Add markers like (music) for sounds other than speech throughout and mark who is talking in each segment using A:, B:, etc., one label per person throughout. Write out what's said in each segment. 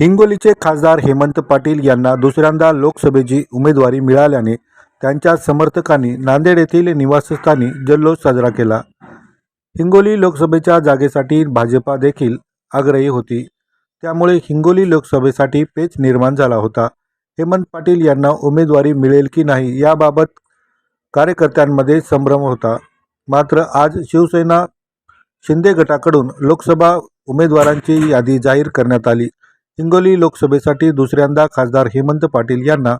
A: हिंगोलीचे खासदार हेमंत पाटील यांना दुसऱ्यांदा लोकसभेची उमेदवारी मिळाल्याने त्यांच्या समर्थकांनी नांदेड येथील निवासस्थानी जल्लोष साजरा केला. हिंगोली लोकसभेच्या जागेसाठी भाजपा देखील आग्रही होती. त्यामुळे हिंगोली लोकसभेसाठी पेच निर्माण झाला होता. हेमंत पाटील यांना उमेदवारी मिळेल की नाही याबाबत कार्यकर्त्यांमध्ये संभ्रम होता. मात्र आज शिवसेना शिंदे गटाकडून लोकसभा उमेदवारांची यादी जाहीर करण्यात आली. हिंगोली लोकसभेसाठी दुसऱ्यांदा खासदार हेमंत पाटील यांना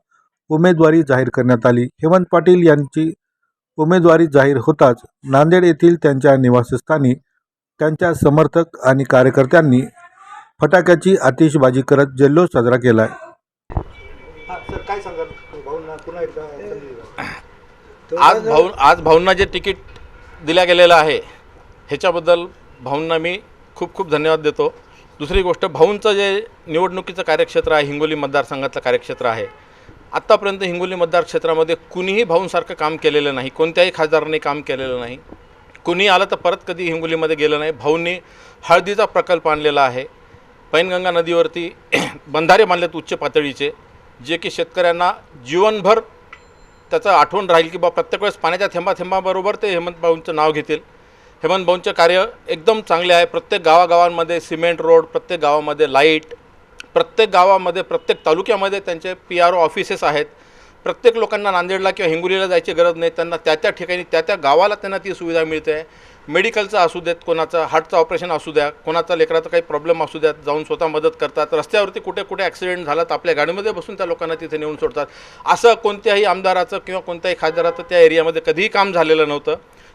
A: उमेदवारी जाहीर करण्यात आली. हेमंत पाटील यांची उमेदवारी जाहीर होताच नांदेड येथील त्यांच्या निवासस्थानी त्यांच्या समर्थक आणि कार्यकर्त्यांनी फटाक्याची आतिषबाजी करत जल्लोष साजरा केला. (coughs)
B: आज भाऊ आज भाऊंना जे तिकीट दिल्या गेलेलं आहे ह्याच्याबद्दल भाऊंना मी खूप खूप धन्यवाद देतो. दुसरी गोष्ट भाऊंचं जे निवडणुकीचं कार्यक्षेत्र आहे हिंगोली मतदारसंघातलं कार्यक्षेत्र आहे आत्तापर्यंत हिंगोली मतदारक्षेत्रामध्ये कुणीही भाऊंसारखं काम केलेलं नाही कोणत्याही खासदारांनी काम केलेलं नाही कुणी आलं तर परत कधी हिंगोलीमध्ये गेलं नाही. भाऊंनी हळदीचा प्रकल्प आणलेला आहे पैनगंगा नदीवरती (clears throat) बंधारे बांधलेत उच्च पातळीचे जे की शेतकऱ्यांना जीवनभर त्याचं आठवण राहील की बा प्रत्येक वेळेस पाण्याच्या थेंबा थेंबाबरोबर ते हेमंत भाऊंचं नाव घेतील. हेमंत भाऊंचं कार्य एकदम चांगले आहे. प्रत्येक गावागावांमध्ये सिमेंट रोड प्रत्येक गावामध्ये लाइट प्रत्येक गावामध्ये प्रत्येक तालुक्यामध्ये त्यांचे पी आर ओ ऑफिसेस आहेत. प्रत्येक लोकांना नांदेडला किंवा हिंगोलीला जायची गरज नाही. त्यांना त्या त्या ठिकाणी त्या त्या गावाला त्यांना ती सुविधा मिळते. आहे मेडिकलचं असू देत कोणाचं हार्टचं ऑपरेशन असू द्या कोणाचा लेकराचा काही प्रॉब्लेम असू द्यात जाऊन स्वतः मदत करतात. रस्त्यावरती कुठे कुठे ॲक्सिडेंट झाला तर आपल्या गाडीमध्ये बसून त्या लोकांना तिथे नेऊन सोडतात. असं कोणत्याही आमदाराचं किंवा कोणत्याही खासदाराचं त्या एरियामध्ये कधीही काम झालेलं नव्हतं.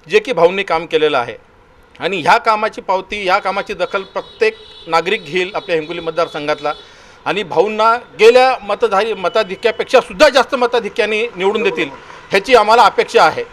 B: जे की भाऊंनी काम केलेलं आहे. आणि ह्या कामाची पावती ह्या कामाची दखल प्रत्येक नागरिक घेईल आपल्या हिंगोली मतदारसंघातला. आणि भाऊंना गेल्या मतधारी मताधिक्यापेक्षा सुद्धा जास्त मताधिक्याने निवडून देतील ह्याची आम्हाला अपेक्षा आहे.